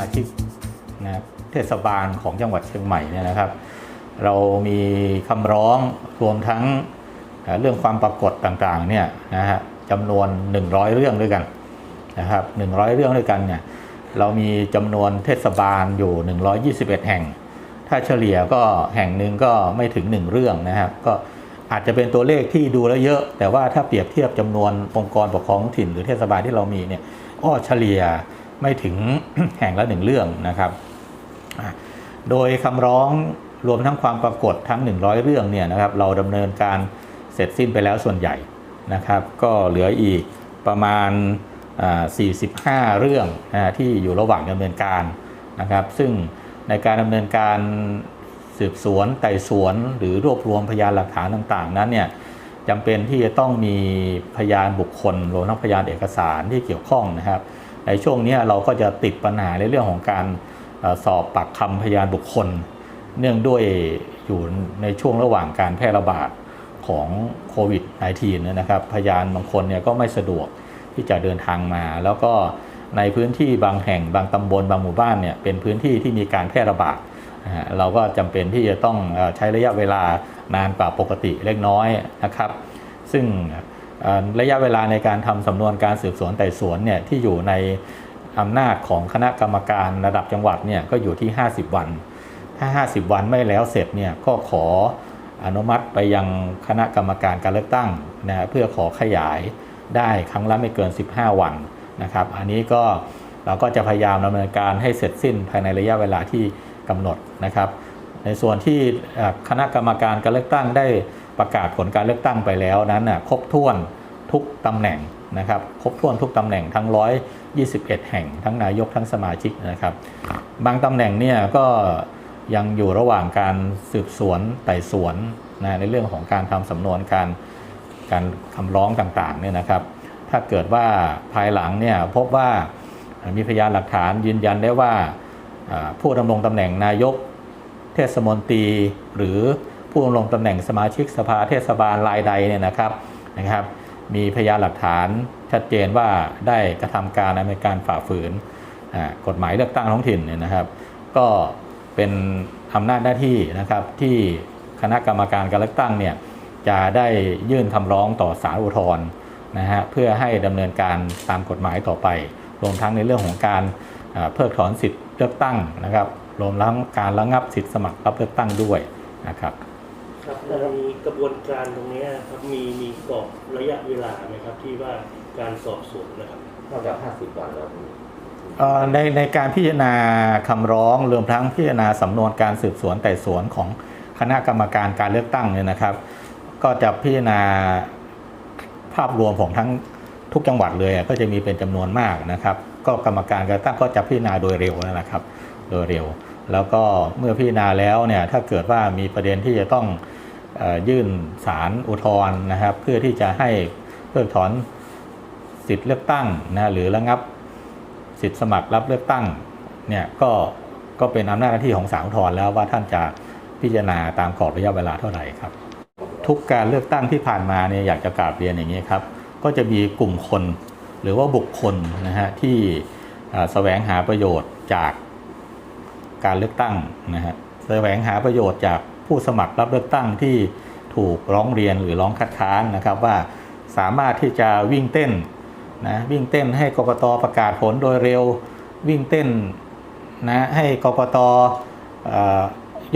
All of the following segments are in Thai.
มาชิกนะเทศบาลของจังหวัดเชียงใหม่เนี่ยนะครับ เรามีคำร้องรวมทั้งเรื่องความปรากฏต่างๆเนี่ยนะฮะจำนวน 100 เรื่องด้วยกันนะครับ100 เรื่องด้วยกันเนี่ยเรามีจำนวนเทศบาลอยู่ 121 แห่ง ถ้าเฉลี่ยก็แห่งหนึ่งก็ไม่ถึง 1 เรื่องนะครับก็อาจจะเป็นตัวเลขที่ดูแล้วเยอะ แต่ว่าถ้าเปรียบเทียบจำนวนองค์กรปกครองถิ่นหรือเทศบาลที่เรามีเนี่ยก็เฉลี่ย ไม่ถึงแห่งละหนึ่งเรื่องนะครับ โดยคำร้องรวมทั้งความปรากฏทั้ง 100 เรื่องเนี่ยนะครับเราดำเนินการเสร็จสิ้นไปแล้วส่วนใหญ่นะครับ ก็เหลืออีกประมาณอ่า45 เรื่องที่อยู่ระหว่างดำเนินการนะครับ ซึ่งในการดำเนินการสืบสวนไต่สวนหรือรวบรวมพยานหลักฐานต่างๆ นั้นเนี่ยจำเป็นที่จะต้องมีพยานบุคคลรวมทั้งพยานเอกสารที่เกี่ยวข้องนะครับ ในช่วงนี้เราก็จะติดปัญหาในเรื่องของการสอบปากคำพยานบุคคล เนื่องด้วยอยู่ในช่วงระหว่างการแพร่ระบาดของโควิด -19 นะครับพยานบางคนเนี่ยก็ไม่สะดวกที่จะเดินทางมา แล้วก็ในพื้นที่บางแห่งบางตำบลบางหมู่บ้านเนี่ยเป็นพื้นที่ที่มีการแพร่ระบาดเราก็จำเป็นที่จะต้องใช้ระยะเวลานานกว่าปกติเล็กน้อยนะครับ ซึ่ง ระยะเวลาในการทำสำนวนการสืบสวนไต่สวนเนี่ยที่อยู่ในอำนาจของคณะกรรมการระดับจังหวัดเนี่ยก็อยู่ที่ 50 วัน ถ้า 50 วันไม่แล้วเสร็จเนี่ยก็ขออนุมัติไปยังคณะกรรมการการเลือกตั้งนะเพื่อขอขยายได้ครั้งละไม่เกิน 15 วันนะครับ อันนี้ก็เราก็จะพยายามดำเนินการให้เสร็จสิ้นภายในระยะเวลาที่กำหนดนะครับ ในส่วนที่คณะกรรมการการเลือกตั้งได้ประกาศผลการเลือกตั้งไปแล้วนั้นครบถ้วนทุกตำแหน่งนะครับครบถ้วนทุกตำแหน่งทั้ง 121 แห่ง ทั้งนายกทั้งสมาชิกนะครับ บางตำแหน่งเนี่ยก็ยังอยู่ระหว่างการสืบสวนไต่สวนนะในเรื่องของการทำสำนวนการการคำร้องต่างๆเนี่ยนะครับ ถ้าเกิดว่าภายหลังเนี่ยพบว่ามีพยานหลักฐานยืนยันได้ว่าอ่าผู้ดำรงตำแหน่งนายก เทศมนตรี หรือผู้ดำรงตำแหน่งสมาชิกสภาเทศบาลรายใดเนี่ยนะครับนะครับ มีพยานหลักฐานชัดเจนว่าได้กระทำการในการฝ่าฝืนกฎหมายเลือกตั้งท้องถิ่นเนี่ยนะครับ ก็เป็นอำนาจหน้าที่นะครับที่คณะกรรมการการเลือกตั้งเนี่ยจะได้ยื่นคำร้องต่อศาลอุทธรณ์นะฮะเพื่อให้ดำเนินการตามกฎหมายต่อไป รวมทั้งในเรื่องของการเพิกถอนสิทธิ์เลือกตั้งนะครับ รวมทั้งการระงับสิทธิสมัครรับเลือกตั้งด้วยนะครับครับในกระบวนการตรงเนี้ยครับมีมีกรอบระยะเวลาไหมครับที่ว่าการสอบสวนนะครับนอกจาก50 วันแล้วมีเอ่อในในการพิจารณาคำร้องรวมทั้งพิจารณาสำนวนการสืบสวนไต่สวนของคณะกรรมการการเลือกตั้งเนี่ยนะครับ ก็จะพิจารณาภาพรวมของทั้งทุกจังหวัดเลยก็จะมีเป็นจำนวนมากนะครับ ก็กรรมการการเลือกตั้งก็จะพิจารณาโดยเร็วนะครับ โดยเร็ว แล้วก็เมื่อพิจารณาแล้วเนี่ยถ้าเกิดว่ามีประเด็นที่จะต้องอยื่นสารอุทธรณ์นะครับ เพื่อที่จะให้เพิกถอนสิทธิ์เลือกตั้งนะหรือระงับสิทธิ์สมัครรับเลือกตั้งเนี่ยก็ก็เป็นอำนาจหน้าที่ของศาลอุทธรณ์แล้วว่าท่านจะพิจารณาตามกรอบระยะเวลาเท่าไหร่ครับ ทุกการเลือกตั้งที่ผ่านมาเนี่ยอยากจะกราบเรียนอย่างนี้ครับ ก็จะมีกลุ่มคนหรือว่าบุคคลนะฮะที่แสวงหาประโยชน์จาก การเลือกตั้งนะฮะแสวงหาประโยชน์จากผู้สมัครรับเลือกตั้งที่ถูกร้องเรียนหรือร้องคัดค้านนะครับว่าสามารถที่จะวิ่งเต้นนะวิ่งเต้นให้กกตประกาศผลโดยเร็ววิ่งเต้นนะให้กกต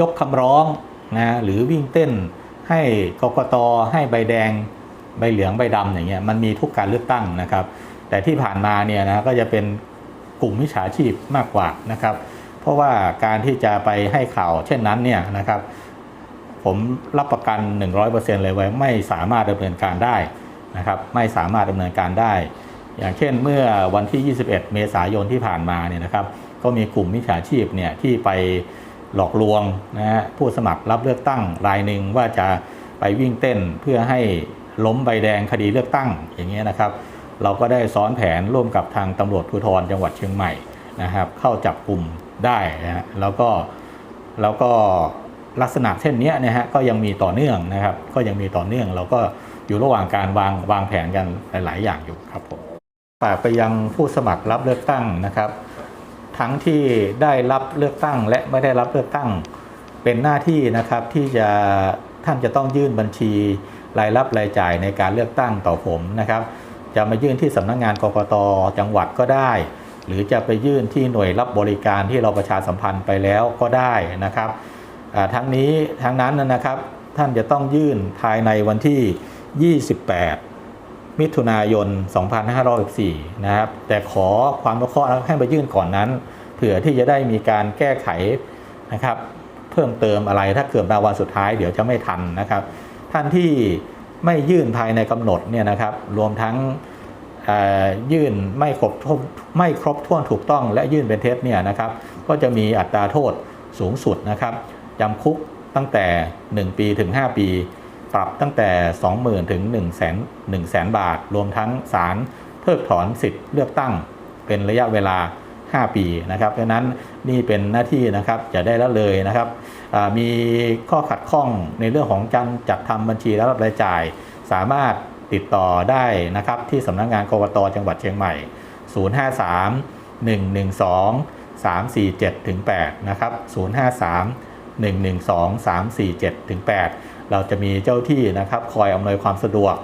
ยกคำร้องนะหรือวิ่งเต้นให้กกตให้ใบแดงใบเหลืองใบดำอย่างเงี้ยมันมีทุกการเลือกตั้งนะครับ แต่ที่ผ่านมาเนี่ยนะก็จะเป็นกลุ่มมิจฉาชีพมากกว่านะครับ เพราะว่าการที่จะไปให้ข่าวเช่นนั้นเนี่ยนะครับ ผมรับประกัน 100%เลยว่าไม่สามารถดำเนินการได้นะครับ ไม่สามารถดำเนินการได้ อย่างเช่นเมื่อวันที่ 21 เมษายนที่ผ่านมาเนี่ยนะครับ ก็มีกลุ่มมิจฉาชีพเนี่ยที่ไปหลอกลวงนะฮะผู้สมัครรับเลือกตั้งรายหนึ่งว่าจะไปวิ่งเต้นเพื่อให้ล้มใบแดงคดีเลือกตั้งอย่างเงี้ยนะครับ เราก็ได้ซ้อนแผนร่วมกับทางตำรวจภูธรจังหวัดเชียงใหม่นะครับ เข้าจับกลุ่ม ได้นะฮะแล้วก็แล้วก็ลักษณะเช่นนี้นะฮะก็ยังมีต่อเนื่องนะครับ ก็ยังมีต่อเนื่อง เราก็อยู่ระหว่างการวางวางแผนกันหลาย ๆ อย่างอยู่ครับผมฝากไปยังผู้สมัครรับเลือกตั้งนะครับ ทั้งที่ได้รับเลือกตั้งและไม่ได้รับเลือกตั้งเป็นหน้าที่นะครับที่จะท่านจะต้องยื่นบัญชีรายรับรายจ่ายในการเลือกตั้งต่อผมนะครับ จะมายื่นที่สำนักงงานกกตจังหวัดก็ได้ หรือจะไปยื่นที่หน่วยรับบริการที่เราประชาสัมพันธ์ไปแล้วก็ได้นะครับทั้งนี้ทั้งนั้นนะครับ ท่านจะต้องยื่นภายในวันที่ 28 มิถุนายน 2564 นะครับ แต่ขอความรู้เคราะให้ไปยื่นก่อนนั้น เผื่อที่จะได้มีการแก้ไขนะครับ เพิ่มเติมอะไรถ้าเกิดมาวันสุดท้ายเดี๋ยวจะไม่ทันนะครับ ท่านที่ไม่ยื่นภายในกำหนดเนี่ยนะครับ รวมทั้ง ยื่นไม่ครบถ้วนไม่ครบถ้วนถูกต้องและยื่นเป็นเท็จเนี่ยนะครับก็จะมีอัตราโทษสูงสุดนะครับจำคุกตั้งแต่ 1 ปีถึง 5 ปี ปรับตั้งแต่ 20,000ถึง1 0 0 0 0 0 0 บาท รวมทั้งศาลเพิกถอนสิทธิ์เลือกตั้งเป็นระยะเวลา 5 ปีนะครับเพราะนั้นนี่เป็นหน้าที่นะครับจะได้ละเลยนะครับมีข้อขัดข้องในเรื่องของการจัดทำบัญชีและรับรายจ่าย สามารถ ติดต่อได้นะครับที่สำนักงานกกตจังหวัดเชียงใหม่ 053 112 347ถึง8นะครับ 053 112 347ถึง8เราจะมีเจ้าที่นะครับคอยอำนวยความสะดวก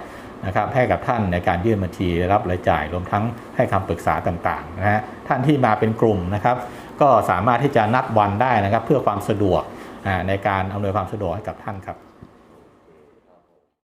นะครับให้กับท่านในการยื่นบัญชีรับรายจ่ายรวมทั้งให้คำปรึกษาต่างๆนะฮะท่านที่มาเป็นกลุ่มนะครับ ก็สามารถที่จะนัดวันได้นะครับ เพื่อความสะดวกในการอำนวยความสะดวกให้กับท่านครับ